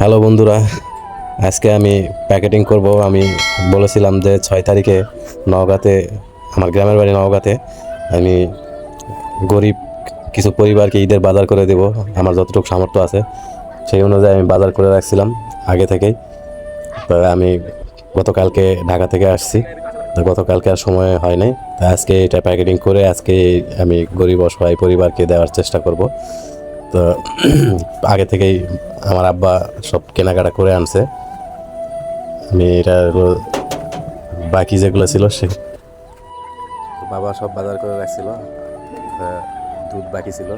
Hello বন্ধুরা, আজকে আমি প্যাকেটিং করব। আমি বলেছিলাম যে ছয় তারিখে নওগাঁতে, আমার গ্রামের বাড়ি নওগাঁতে, আমি গরিব কিছু পরিবারকে ঈদের বাজার করে দেব, আমার যতটুকু সামর্থ্য আছে। সেই অনুযায়ী আমি বাজার করে রাখছিলাম আগে থেকেই। তো আমি গতকালকে ঢাকা থেকে আসছি, তো গতকালকে আর সময় হয় নাই। তো আজকে এটা প্যাকেটিং করে আজকে আমি গরিব, অসহায় পরিবারকে দেওয়ার চেষ্টা করব। তো আগে থেকেই আমার আব্বা সব কেনাকাটা করে আনছে। আমি এটা বাকি যেগুলো ছিল সে বাবা সব বাজার করে রাখছিল। দুধ বাকি ছিল।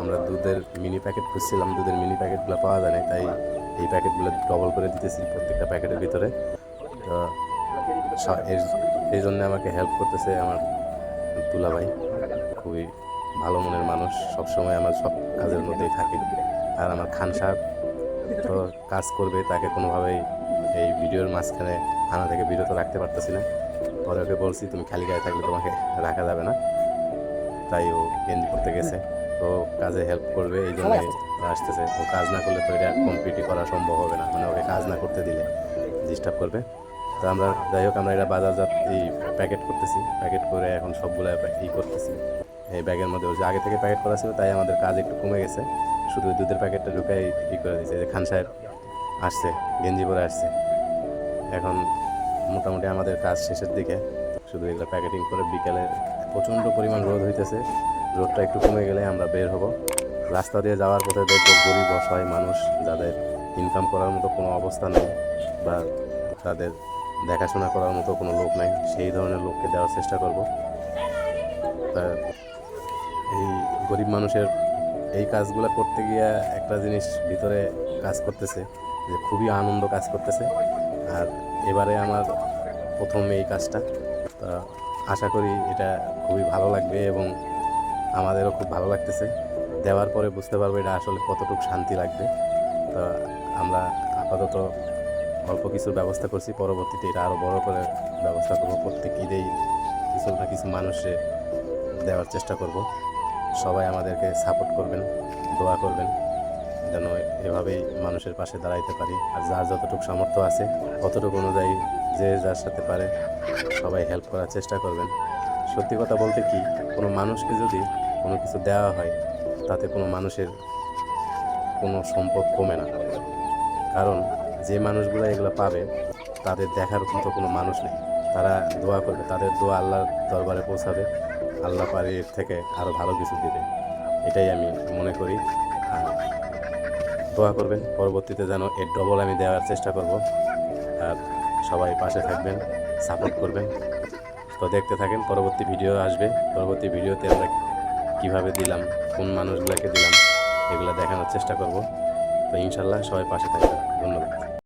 আমরা দুধের মিনি প্যাকেট খুঁজছিলাম। দুধের মিনি প্যাকেটগুলো পাওয়া যায় না তাই এই প্যাকেটগুলো ডবল করে দিতেছি প্রত্যেকটা প্যাকেটের ভিতরে। তো এই জন্য আমাকে হেল্প করতেছে আমার তুলা ভাই খুবই ভালো মনের মানুষ সবসময় আমার সব কাজের মধ্যেই থাকে। আর আমার খান সাহেব তো কাজ করবে তাকে কোনোভাবেই এই ভিডিওর মাঝখানে আনা থেকে বিরত রাখতে পারতেছি না। পরে ওকে বলছি তুমি খালি গায়ে থাকলে তোমাকে রাখা যাবে না। তাই ও গেঞ্জি করতে গেছে। তো কাজে হেল্প করবে এই জন্য আসতেছে। ও কাজ না করলে তো এটা কমপ্লিটই করা সম্ভব হবে না। মানে ওকে কাজ না করতে দিলে ডিস্টার্ব করবে। তো আমরা যাই হোক আমরা এটা বাজারজাত এই প্যাকেট করতেছি। প্যাকেট করে এখন সবগুলো ই করতেছি। এই ব্যাগের মধ্যে ওই আগে থেকে প্যাকেট করা ছিল, তাই আমাদের কাজ একটু কমে গেছে। শুধু দুধের প্যাকেটটা ঢুকাই ই করে দিয়েছে। যে খান সাহেব আসছে, গেঞ্জি পরে আসছে। এখন মোটামুটি আমাদের কাজ শেষের দিকে। শুধু এগুলো প্যাকেটিং করে বিকেলে প্রচণ্ড পরিমাণ রোদ হইতেছে। রোদটা একটু কমে গেলে আমরা বের হব। রাস্তা দিয়ে যাওয়ার পথে দেখব গরিব, অসহায় মানুষ যাদের ইনকাম করার মতো কোনো অবস্থা নেই বা তাদের দেখাশোনা করার মতো কোনো লোক নাই। সেই ধরনের লোককে দেওয়ার চেষ্টা করব। তা এই গরিব মানুষের এই কাজগুলো করতে গিয়ে একটা জিনিস ভিতরে কাজ করতেছে, যে খুবই আনন্দ কাজ করতেছে। আর এবারে আমার প্রথম এই কাজটা। তা আশা করি এটা খুবই ভালো লাগবে এবং আমাদেরও খুব ভালো লাগতেছে। দেওয়ার পরে বুঝতে পারব এটা আসলে কতটুকু শান্তি লাগবে। তো আমরা আপাতত অল্প কিছুর ব্যবস্থা করছি, পরবর্তীতে এটা আরও বড় করে ব্যবস্থা করব। প্রত্যেক ঈদেই কিছু না কিছু মানুষে দেওয়ার চেষ্টা করব। সবাই আমাদেরকে সাপোর্ট করবেন, দোয়া করবেন, যেন এভাবেই মানুষের পাশে দাঁড়াইতে পারি। আর যার যতটুকু সামর্থ্য আছে ততটুকু অনুযায়ী যে যার সাথে পারে, সবাই হেল্প করার চেষ্টা করবেন। সত্যি কথা বলতে কি, কোনো মানুষকে যদি কোনো কিছু দেওয়া হয়, তাতে কোনো মানুষের কোনো সম্পদ কমে না। কারণ যে মানুষগুলো এগুলো পাবে, তাদের দেখার মতো কোনো মানুষ নেই। তারা দোয়া করবে, তাদের দোয়া আল্লাহর দরবারে পৌঁছাবে। আল্লাহ পারে এর থেকে আরও ভালো কিছু দেবে। এটাই আমি মনে করি। আর দোয়া করবেন, পরবর্তীতে যেন এর ডবল আমি দেওয়ার চেষ্টা করব। আর সবাই পাশে থাকবেন সাপোর্ট করবেন। তো দেখতে থাকেন, পরবর্তী ভিডিও আসবে। পরবর্তী ভিডিওতে আমরা কীভাবে দিলাম, কোন মানুষগুলোকে দিলাম, এগুলো দেখানোর চেষ্টা করব। তো ইনশাল্লাহ সবাই পাশে থাকবেন। ধন্যবাদ।